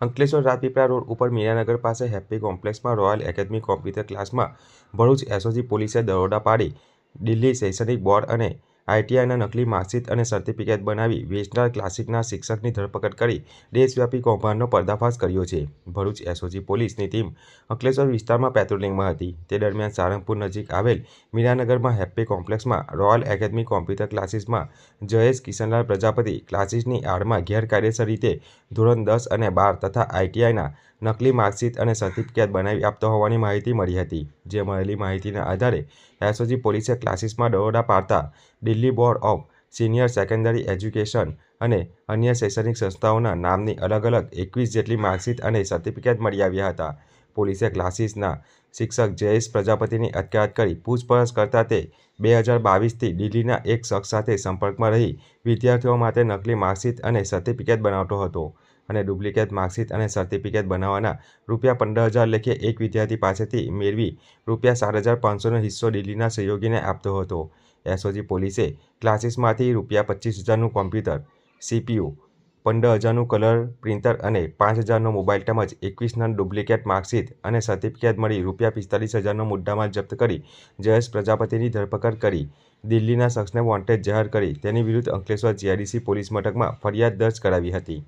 Ankleshwar Rajpipla road ઉપર મીરાનગર પાસે happy કોમ્પ્લેક્સમાં રોયલ એકેડમી કોમ્પ્યુટર ક્લાસમાં ભરૂચ એસઓજી પોલીસે દરોડા પાડી દિલ્હી શૈક્ષણિક બોર્ડ અને આઈટીઆઈના નકલી માર્કશીટ અને સર્ટિફિકેટ બનાવી વેચનાર ક્લાસિકના શિક્ષકની ધરપકડ કરી દેશવ્યાપી કૌભાંડનો પર્દાફાશ કર્યો છે. ભરૂચ એસઓજી પોલીસની ટીમ અંકલેશ્વર વિસ્તારમાં પેટ્રોલિંગમાં હતી. તે દરમિયાન સારંગપુર નજીક આવેલ મીરાનગરમાં હેપ્પી કોમ્પ્લેક્સમાં રોયલ એકેડમી કોમ્પ્યુટર ક્લાસીસમાં જયેશ કિશનલાલ પ્રજાપતિ ક્લાસીસની આડમાં ગેરકાયદેસર રીતે ધોરણ દસ અને બાર તથા આઈટીઆઈના નકલી માર્કશીટ અને સર્ટિફિકેટ બનાવી આપતો હોવાની માહિતી મળી હતી. જે મળેલી માહિતીના આધારે એસઓજી પોલીસે ક્લાસીસમાં દરોડા પાડતા Delhi board of senior secondary education અને અન્ય શૈક્ષણિક સંસ્થાઓના નામની અલગ અલગ એકવીસ જેટલી માર્કશીટ અને સર્ટિફિકેટ મળી આવ્યા હતા. પોલીસે ક્લાસીસના શિક્ષક જયેશ પ્રજાપતિની અટકાયત કરી પૂછપરછ કરતા તે બે હજાર બાવીસથી દિલ્હીના એક શખ્સ સાથે સંપર્કમાં રહી વિદ્યાર્થીઓ માટે નકલી માર્કશીટ અને સર્ટિફિકેટ બનાવતો હતો અને ડુપ્લિકેટ માર્કશીટ અને સર્ટિફિકેટ બનાવવાના રૂપિયા પંદર હજાર લેખે એક વિદ્યાર્થી પાસેથી મેળવી રૂપિયા સાત હજાર પાંચસોનો હિસ્સો દિલ્હીના સહયોગીને આપતો હતો. એસઓજી પોલીસે ક્લાસીસમાંથી રૂપિયા પચીસ હજારનું કોમ્પ્યુટર, સીપીયુ પંદર હજારનું કલર પ્રિન્ટર અને પાંચ હજારનો મોબાઈલ તેમજ એકવીસના ડુપ્લિકેટ માર્કશીટ અને સર્ટિફિકેટ મળી રૂપિયા પિસ્તાલીસ હજારનો મુદ્દામાલ જપ્ત કરી જયેશ પ્રજાપતિની ધરપકડ કરી. દિલ્હીના શખ્સને વોન્ટેડ જાહેર કરી. તેની વિરુદ્ધ અંકલેશ્વર જીઆઈડીસી પોલીસ મથકમાં ફરિયાદ દર્જ કરાવી હતી.